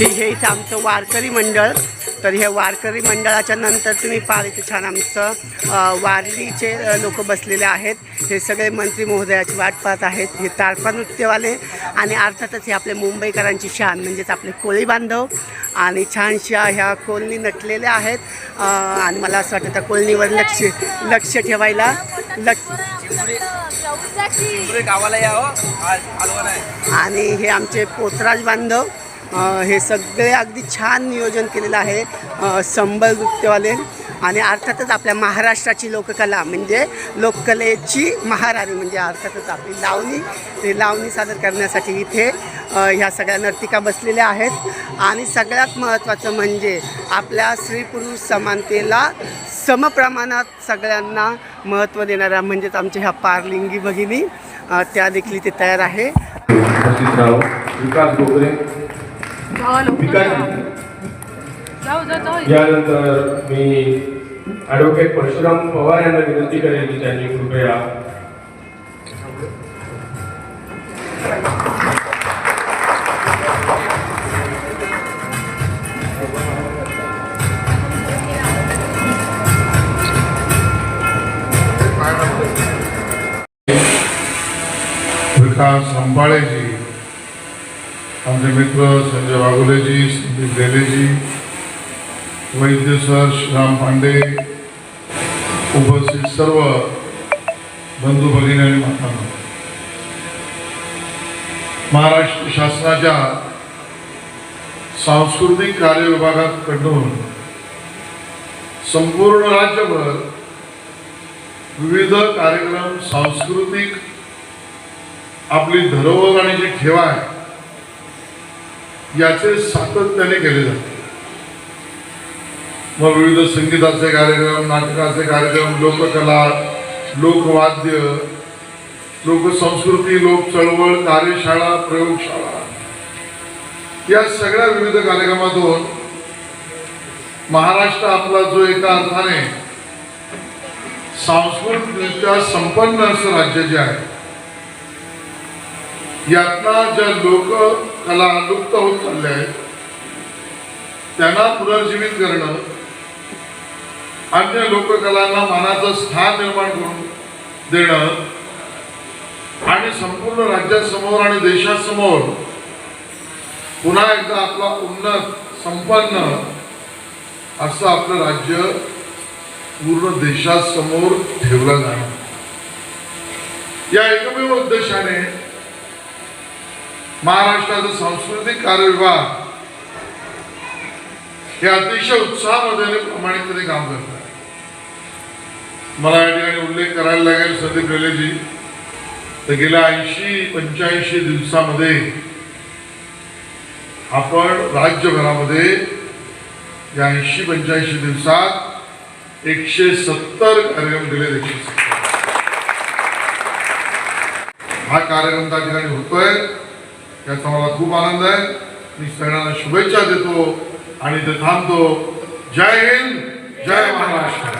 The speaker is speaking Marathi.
इथे आमचं वारकरी मंडळ. तर हे वारकरी मंडळाच्या नंतर तुम्ही पार इथे छान आमचं वारलीचे लोक बसलेले आहेत. हे सगळे मंत्री महोदयाची वाट पाहत आहेत. हे तारपा नृत्यवाले आणि अर्थातच हे आपले मुंबईकरांची शान म्हणजेच आपले कोळी बांधव. आणि छानशा ह्या कोलनी नटलेल्या आहेत. आणि मला असं वाटतं त्या कोलनीवर लक्ष लक्ष ठेवायला लक्ष पुरे गावाला या हो. आणि हे आमचे पोतराज बांधव. हे सगळे अगदी छान नियोजन केलेलं आहे संबळ नृत्यवाले आणि अर्थातच आपल्या महाराष्ट्राची लोककला म्हणजे लोककलेची महाराणी म्हणजे अर्थातच आपली लावणी लावणी सादर करण्यासाठी इथे ह्या सगळ्या नर्तिका बसलेल्या आहेत. आणि सगळ्यात महत्त्वाचं म्हणजे आपल्या स्त्री पुरुष समानतेला समप्रमाणात सगळ्यांना महत्त्व देणाऱ्या म्हणजेच आमच्या ह्या पारलिंगी भगिनी त्या देखील इथे तयार आहे. विकास विकास यानंतर मी ॲडव्होकेट परशुराम पवार यांना विनंती करेन की त्यांनी कृपया विकास संभाळेजी आमचे मित्र संजय वाघुलेजी संदीप लेलेजी वैद्य सर श्रीराम पांडे उपस्थित सर्व बंधू भगिनी आणि मातांना. महाराष्ट्र शासनाच्या सांस्कृतिक कार्य विभागाकडून संपूर्ण राज्यभर विविध कार्यक्रम सांस्कृतिक आपली धरोहर आणि जी ठेवा आहे याचे सातत्याने केले जाते. मग विविध संगीताचे कार्यक्रम नाटकाचे कार्यक्रम लोककला लोकवाद्य लोकसंस्कृती लोक चळवळ कार्यशाळा प्रयोगशाळा. या सगळ्या विविध कार्यक्रमातून महाराष्ट्र आपला जो एका अर्थाने सांस्कृतिकदृष्ट्या संपन्न असं राज्य जे आहे यातला ज्या लोक कला लुप्त होत चालल्या आहेत त्यांना पुनर्जीवित करणं अन्य लोककलांना मानाचं स्थान निर्माण करून देणं आणि संपूर्ण राज्यासमोर आणि देशासमोर पुन्हा एकदा आपला उन्नत संपन्न असं आपलं राज्य पूर्ण देशासमोर ठेवलं जाणं या एकमेव उद्देशाने महाराष्ट्राचा सांस्कृतिक कार्य विभाग हे अतिशय उत्साहामध्ये आणि प्रामाणिकपणे काम करत आहे. मला या ठिकाणी उल्लेख करायला लागेल संदीप रेलेजी तर गेल्या ऐंशी पंच्याऐंशी दिवसामध्ये आपण राज्यभरामध्ये या ऐंशी पंच्याऐंशी दिवसात एकशे सत्तर कार्यक्रम केले एकशे सत्तर हा कार्यक्रम त्या ठिकाणी होतोय. याचा मला खूप आनंद आहे. मी सगळ्यांना शुभेच्छा देतो आणि ते थांबतो. जय हिंद जय महाराष्ट्र.